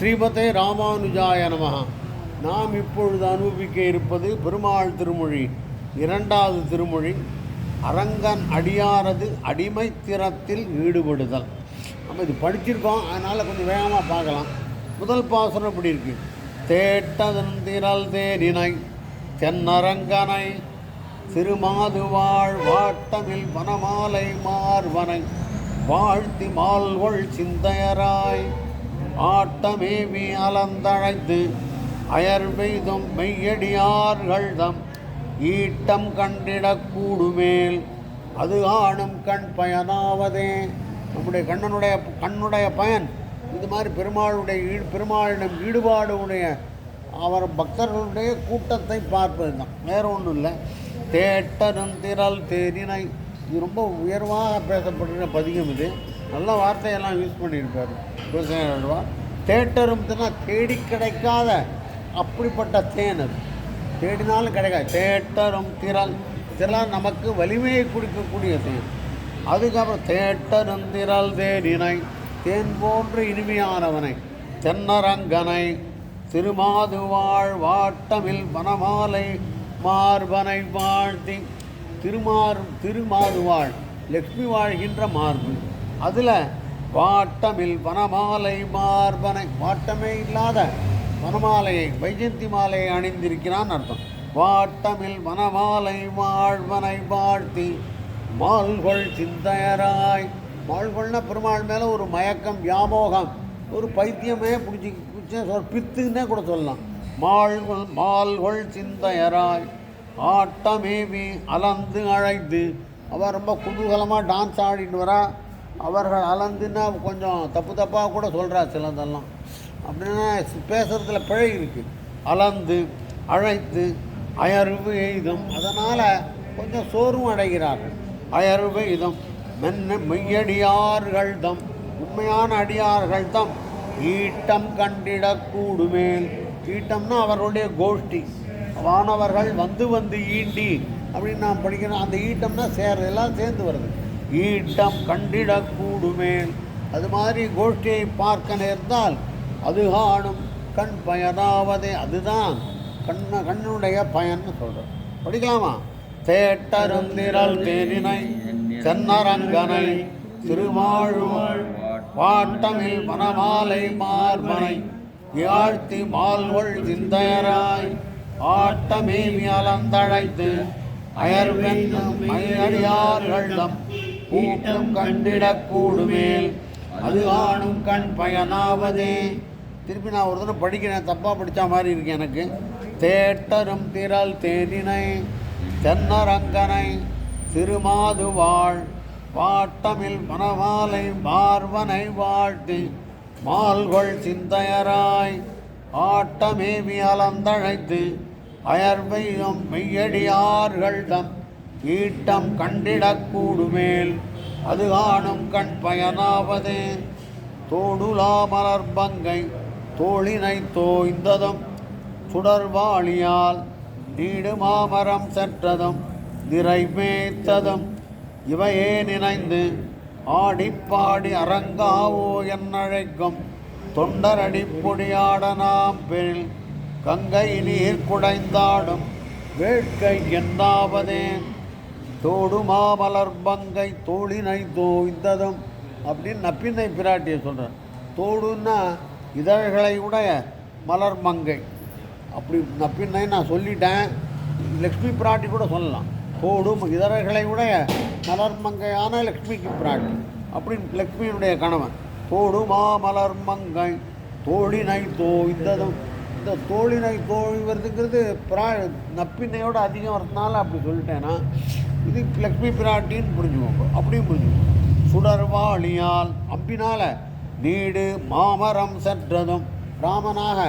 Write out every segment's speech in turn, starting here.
ஸ்ரீமதே ராமானுஜாய நமகா நாம் இப்பொழுது அனுபவிக்க இருப்பது பெருமாள் திருமொழி இரண்டாவது திருமொழி அரங்கன் அடியாரது அடிமைத்திறத்தில் ஈடுபடுதல். நம்ம இது படிச்சிருக்கோம் அதனால் கொஞ்சம் வேகமாக பார்க்கலாம். முதல் பாசனம் இப்படி இருக்கு? தேட்டதன் திரல் தேனினை தென்னரங்கனை திருமாதுவாழ் வாட்டமில் வனமாலை மார்வனை வாழ்த்தி மால்வள் சிந்தையராய். ஆட்டமேவி அலந்தழைத்து அயர் பெய்தும் மெய்யடியார்கள்தம். ஈட்டம் கண்டிடக்கூடுமேல் அது ஆணும் கண் பயனாவதே. நம்முடைய கண்ணனுடைய கண்ணுடைய பயன். இது மாதிரி பெருமாளுடைய ஈடு பெருமாளிடம் ஈடுபாடு உடைய அவர் பக்தர்களுடைய கூட்டத்தை பார்ப்பது தான் வேற ஒன்றும் இல்லை. தேட்டரும் திரள் தேரினை இது ரொம்ப உயர்வாக பேசப்படுகிற பதிகம் இது. நல்ல வார்த்தையெல்லாம் யூஸ் பண்ணியிருப்பார் குலசேகரவா தேட்டரும் தினா தேடி கிடைக்காத அப்படிப்பட்ட தேன் அது. தேடினாலும் கிடைக்காது. தேட்டரும் திரள். திரள் நமக்கு வலிமையை கொடுக்கக்கூடிய தேன். அதுக்கப்புறம் தேட்டரும் திரள் தேனினை தேன் போன்ற இனிமையானவனை தென்னரங்கனை திருமாதுவாழ் வாட்டமில் வனமாலை மார்பனை வாழ்த்தி திருமாறு திருமாதுவாழ் லக்ஷ்மி வாழ்கின்ற மார்பு. அதில் வாட்டமில் வனமாலை மார்பனை வாட்டமே இல்லாத வனமாலையை வைஜந்தி மாலையை அணிந்திருக்கிறான் அர்த்தம். வாட்டமில் வனமாலை வாழ்வனை வாழ்த்தி மால்கொள் சிந்தையராய். மால்கொள்னா பெருமாள் மேலே ஒரு மயக்கம் வியாமோகம் ஒரு பைத்தியமே பிடிச்சி பிடிச்ச சொல் பித்துன்னே கூட சொல்லலாம். மால்கொள் மால்கொள் சிந்தையராய். ஆட்டமேவி அலந்து அழைத்து அவள் ரொம்ப குதூகலமாக டான்ஸ் ஆடின்னு வரா. அவர்கள் அலந்துன்னா கொஞ்சம் தப்பு தப்பாக கூட சொல்கிறா சிலதெல்லாம் அப்படின்னா பேசுகிறதுல பிழை இருக்குது அளந்து அழைத்து அயர்வு எய்தும். அதனால் கொஞ்சம் சோர்வும் அடைகிறார்கள். அயர்வு இதம் மென்ன மெய்யடியார்கள் தம். உண்மையான அடியார்கள் தம். ஈட்டம் கண்டிடக்கூடுமேல் ஈட்டம்னா அவர்களுடைய கோஷ்டி. வானவர்கள் வந்து வந்து ஈண்டி. அப்படின்னு நான் படிக்கிறோம். அந்த ஈட்டம்னா சேர் எல்லாம் சேர்ந்து வருது. ஈட்டம் கண்டிடக்கூடுமேல். அது மாதிரி கோஷ்டியை பார்க்க நேர்ந்தால் அது காணும் கண் பயனாவதே அதுதான். கண்ண கண்ணுடைய பயன்னு சொல்கிறோம் படிக்கலாமா? தேட்டரும் நிரல் தேனினை சென்னரங்கனை திருமாழ்வாழ் பாட்டமில் மணமாலை மார்பனை யாழ்த்தி மால்வள் சிந்தையராய் ஆட்டமே அலந்தழைத்து அயர்வென்னும் அயடியார்கள்தம் கூட்டம் கண்டிடக்கூடுமேல் அது ஆணும் கண் பயனாவதே. திருப்பி நான் ஒரு தடவை படிக்கிறேன். தப்பாக படித்த மாதிரி இருக்கு எனக்கு. தேட்டரும் திரள் தேனினை தென்னரங்கனை திருமாதுவாழ் பாட்டமில் மணமாலை பார்வனை வாழ்த்தி மால்கொள் சிந்தையராய் ஆட்டமேவி அலந்தழைத்து அயர்வையும் மெய்யடியார்கள் தம் ஈட்டம் கண்டிடக்கூடுமேல் அது காணும் கண் பயனாவதே. தோடுலா மலர்பங்கை தோளினை தோய்ந்ததும் சுடர்வாளியால் நீடு மாமரம் செற்றதும் நிறைமேத்ததும் இவையே நினைந்து ஆடிப்பாடி அரங்காவோ என்னழைக்கும் தொண்டரடிப்பொடியாட நாம் கங்கை நீர் குடைந்தாடும் வேட்கை என்னாவதேன் தோடு மாமலர் பங்கை தோளினை தோய்ந்ததும் அப்படின்னு நப்பின்னை பிராட்டியை சொல்கிறார் தோடுன்னா இதழ்களை உடைய மலர் மங்கை. அப்படி நப்பின்னை நான் சொல்லிட்டேன். லக்ஷ்மி பிராட்டி கூட சொல்லலாம். தோடும் இதழ்களை உடைய மலர் மங்கையான லக்ஷ்மிக்கு பிராட்டி அப்படின்னு லக்ஷ்மியினுடைய கணவன். தோடு மாமலர் மங்கை தோழினை தோய்ந்ததும் இந்த தோழினை தோழ்வதுங்கிறது பிரா நப்பின்னையோட அதிகம் வரதுனால அப்படி சொல்லிட்டேன்னா இது லக்ஷ்மி பிராட்டின்னு புரிஞ்சுக்கோங்க அப்படியும் புரிஞ்சுக்கோங்க சுடர்வாளியால் அம்பினால் நீடு மாமரம் சென்றதும் ராமனாக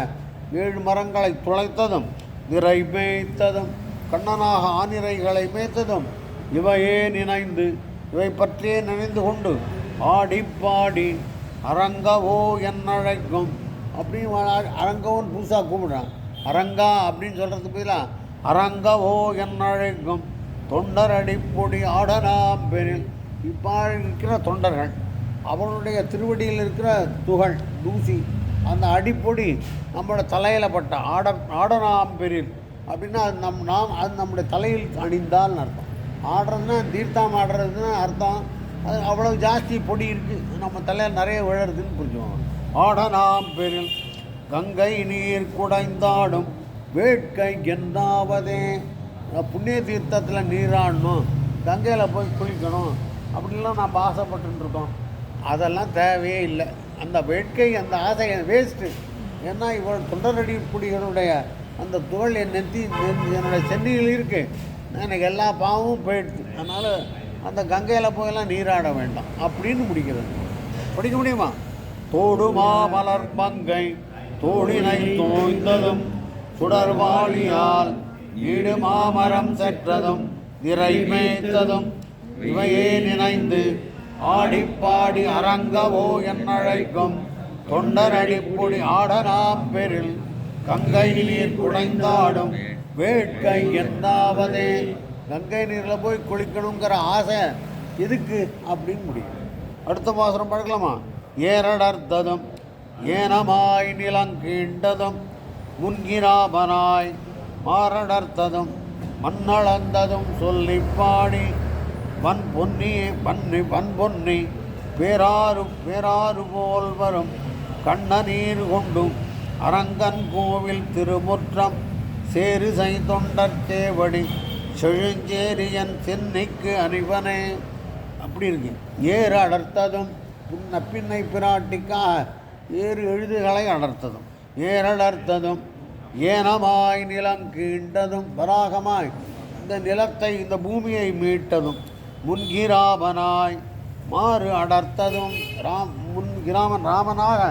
ஏழு மரங்களை துளைத்ததும் நிறை மேய்த்ததும் கண்ணனாக ஆனிரைகளை மேய்த்ததும் இவையே நினைந்து இவை பற்றியே நினைந்து கொண்டு ஆடி பாடி அரங்கவோ என்னழைக்கும். அப்படின்னு வா- புதுசாக கூப்பிடுறான். அரங்கா அப்படின்னு சொல்கிறதுக்கு பதிலாக அரங்கவோ என்னழைக்கும் தொண்டர் அடிப்பொடி ஆடனாம் பெரில் இப்போ இருக்கிற தொண்டர்கள் அவருடைய திருவடியில் இருக்கிற துகள் தூசி அந்த அடிப்பொடி நம்மளோட தலையில் பட்ட ஆட ஆடனாம்பெரில் அப்படின்னா அது நம் நாம் அது நம்முடைய தலையில் அணிந்தால்னு அர்த்தம். ஆடுறதுன்னா தீர்த்தம் ஆடுறதுன்னு அர்த்தம். அது அவ்வளோ ஜாஸ்தி பொடி இருக்குது நம்ம தலையில் நிறைய விழறதுன்னு புரிஞ்சுவாங்க ஆடனாம்பெரில் கங்கை நீர் குடைந்தாடும் வேட்கை என்னாவதே? புண்ணிய தீர்த்தத்தில் நீராடணும். கங்கையில் போய் குளிக்கணும். அப்படின்லாம் நம்ம ஆசைப்பட்டுருக்கோம் இருக்கோம் அதெல்லாம் தேவையே இல்லை. அந்த வேட்கை அந்த ஆசை வேஸ்ட்டு ஏன்னா இவள் தொண்டரடி குடிகளுடைய அந்த தோல் என் நெத்தி என்னுடைய சென்னையில் இருக்குது எனக்கு எல்லா பாவமும் போயிடுது அதனால் அந்த கங்கையில் போயெல்லாம் நீராட வேண்டாம். அப்படின்னு முடிக்கிறது. படிக்க முடியுமா? தோடு மாமலர் பங்கை தோழினை தோய்ந்ததும் சுடர்வாளியால் ஈடு மாமரம் செற்றதும் நிறை மேய்த்ததும் இவையே நினைந்து ஆடிப்பாடி அரங்கவோ என்னழைக்கும் தொண்டரடிப்புடி ஆடனாம் பெரில் கங்கை நீர் குடைந்தாடும் வேட்கை என்னாவதே? கங்கை நீரில் போய் குளிக்கணுங்கிற ஆசை எதுக்கு அப்படின்னு முடியும். அடுத்த பாசுரம் பழக்கலாமா ஏரடர்த்ததும் ஏனமாய் நிலங்கீண்டதும் முன்கிராமனாய் மாரடர்த்ததும் மண்ணளந்ததும் சொல்லி பாடி வன் பொன்னி பன்னி வன் பொன்னி பேராறு பேராறு போல் வரும் கண்ணநீர் கொண்டும் அரங்கன் கோவில் திருமுற்றம் சேரு செய் தொண்டர் சேவடி செழுஞ்சேரியன் சென்னைக்கு அணிவனே. அப்படி இருக்கு. ஏறு அடர்த்ததும் புன்ன பின்னை பிராட்டிக்காக ஏறு எழுதுகளை அடர்த்ததும் ஏறடர்த்ததும் ஏனமாய் நிலம் கீண்டதும் வராகமாய் இந்த நிலத்தை இந்த பூமியை மீட்டதும் முன்கிராமனாய் மாறு அடர்த்ததும் ராம் முன்கிராமன் ராமனாக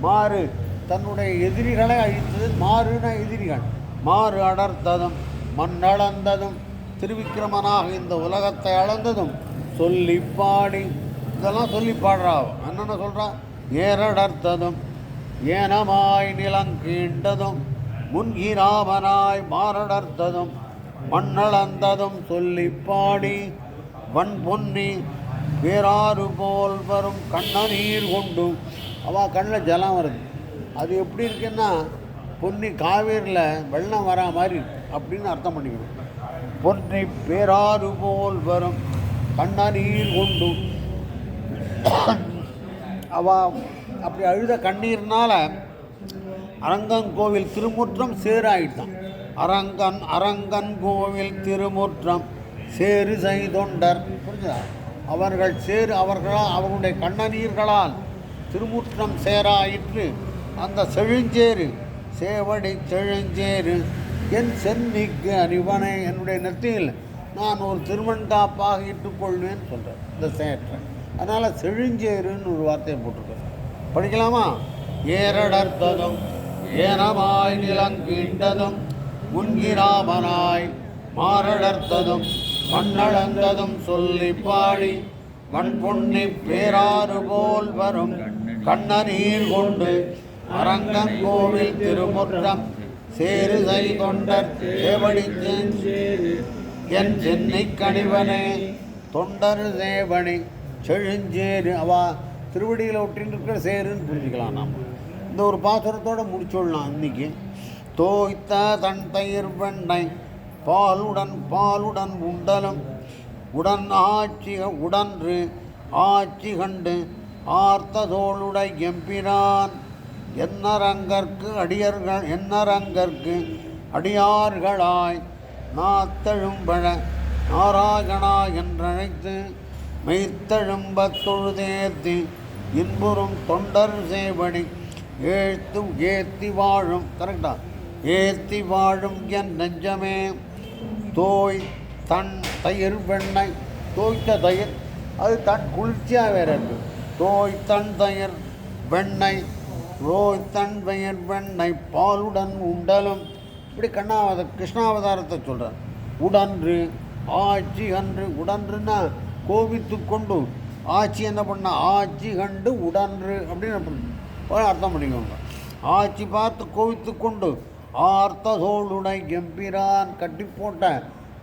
மாறு தன்னுடைய எதிரிகளை அழித்தது மாறுன எதிரிகள். மாறு அடர்த்ததும் மண்ணளந்ததும் திருவிக்கிரமனாக இந்த உலகத்தை அளந்ததும் சொல்லி பாடி இதெல்லாம் சொல்லி பாடுறா என்னென்ன சொல்கிறான் ஏரடர்த்ததும் ஏனமாய் நிலங்கீண்டதும் முன்கிராமனாய் மாரடர்த்ததும் மண்ணளந்ததும் சொல்லி பாடி வன் பொன்னி வேறாறு போல் வரும் கண்ணநீர் கொண்டு. அவள் கண்ணில் ஜலம் வருது. அது எப்படி இருக்குன்னா பொன்னி காவேரியில் வெள்ளம் வரா மாதிரி அப்படின்னு அர்த்தம் பண்ணிக்கணும். பொன்னி பேராறு போல் வரும் கண்ணநீர் கொண்டு அவ அப்படி அழுத கண்ணீர்னால அரங்கன் கோவில் திருமுற்றம் சேராயிட்டான் அரங்கன் அரங்கன் கோவில் திருமுற்றம் சேரு செய்தொண்டர் புரிஞ்சுதா? அவர்கள் சேரு அவர்களால் அவர்களுடைய கண்ணநீர்களால் திருமுற்றம் சேராயிற்று. அந்த செழுஞ்சேரு சேவடி செழுஞ்சேரு என் சென்னிக்கு அறிவனை என்னுடைய நெற்றியில் நான் ஒரு திருமண்டாப்பாக இட்டுக்கொள்வேன் சொல்கிறேன் இந்த சேற்றை. அதனால் செழுஞ்சேருன்னு ஒரு வார்த்தையை போட்டிருக்கேன் படிக்கலாமா? ஏரடர்த்ததும் ஏனமாய் நிலங்கீண்டதும் முன்கிராமனாய் மாரடர்த்ததும் மண்ணளந்ததும் சொல்லி பாடி மண் பேராறு போல் வரும் கண்ணநீர் கொண்டு அரங்கன் கோவில் திருமுற்றம் சேரு செய் தொண்டர் தேவடி என் சென்னை கணிவனே தொண்டர் தேவனே. செழுஞ்சேரு அவா திருவடியில் ஒட்டின்னு இருக்கிற சேருன்னு புரிஞ்சுக்கலாம் நாம். இந்த ஒரு பாசுரத்தோடு முடிச்சுடலாம் இன்னைக்கு. தோய்த்த தன் தயிர் வெண்ணை பாலுடன் பாலுடன் உண்டலும் உடன் ஆட்சி உடன்று ஆட்சி கண்டு ஆர்த்ததோளுடை எம்பிரான். என்னரங்கற்கு அடியர்கள் என்னரங்கற்கு அடியார்களாய் நாத்தழும்பழ நாராயணா என்றழைத்து மெய்த்தழும்பத் தொழுதேத்தி இன்புறும் தொண்டர் சேவடி ஏழ்த்தும் ஏத்தி வாழும் கரெக்டா ஏத்தி வாழும் என் நெஞ்சமே. தோய் தன் தயிர் வெண்ணெய் தோய்த்த தயிர் அது தன் குளிர்ச்சியாக வேற இருக்கு. தோய் தன் தயிர் வெண்ணெய் தோய் தன் பெயர் வெண்ணெய் பாலுடன் உண்டலும். இப்படி கண்ணாவத கிருஷ்ணாவதாரத்தை சொல்கிறார் உடன்று ஆட்சி அன்று உடன்றுன்னா கோபித்து கொண்டு ஆட்சி என்ன பண்ண? ஆட்சி கண்டு உடன்று அப்படின்னு அர்த்தம். பண்ணிக்கோங்க. ஆட்சி பார்த்து கோவித்து கொண்டு ஆர்த்த தோளுடை எம்பிரான் கட்டி போட்ட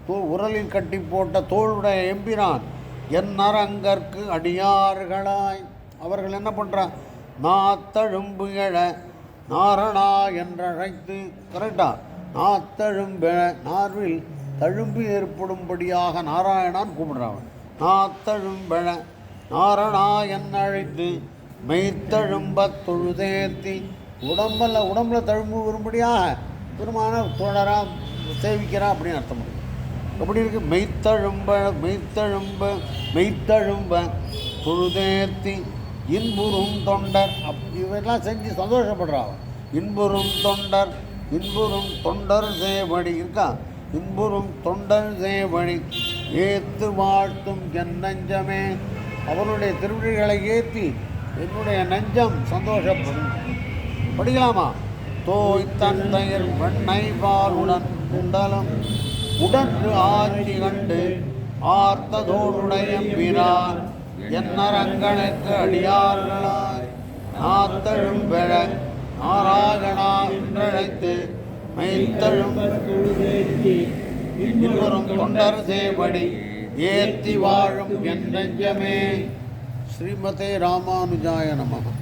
தோ உரலில் கட்டி போட்ட தோளுடைய எம்பிரான் என் நரங்கற்கு அடியார்களாய். அவர்கள் என்ன பண்ணுறான் நாத்தழும்பு எழ நாரணா என்றழைத்து கரெக்டா நாத்தழும்ப நார்வில் தழும்பு ஏற்படும்படியாக நாராயணான் கூப்பிடுறான். நாத்தழும்பழ நாரணா என்னழைத்து மெய்த்தழும்ப தொழுதேத்தி உடம்பில் உடம்புல தழும்பு வரும்படியாக பெருமான தோழரா சேவிக்கிறா அப்படின்னு அர்த்தம் இருக்கு. எப்படி இருக்கு? மெய்த்தழும்ப மெய்த்தழும்ப மெய்த்தழும்ப தொழுதேத்தி இன்புறும் தொண்டர் அப் இவெல்லாம் செஞ்சு சந்தோஷப்படுறா இன்புறும் தொண்டர் இன்புறும் தொண்டர் செய்யபடி இருக்கா? இன்புறும் தொண்டர் சேவடி. ஏத்து வாழ்த்தும் என் நெஞ்சமே அவனுடைய திருவிழிகளை ஏற்றி என்னுடைய நெஞ்சம் சந்தோஷப்படும். படிக்கலாமா? தோய் தந்தையர் வெண்ணை பாலுடன் குண்டலம். உடன்று ஆட்சி கண்டு ஆர்த்ததோடுடைய பிரான். என்னரங்களுக்கு அடியார்களாய். நாத்தழும் பெற நாராயணா என்றழைத்து மெய்த்தழும். இருவரும் தொண்டர் சேவடி ஏத்தி வாழும் என் நெஞ்சமே. ஸ்ரீமதே ராமானுஜாய நமகம்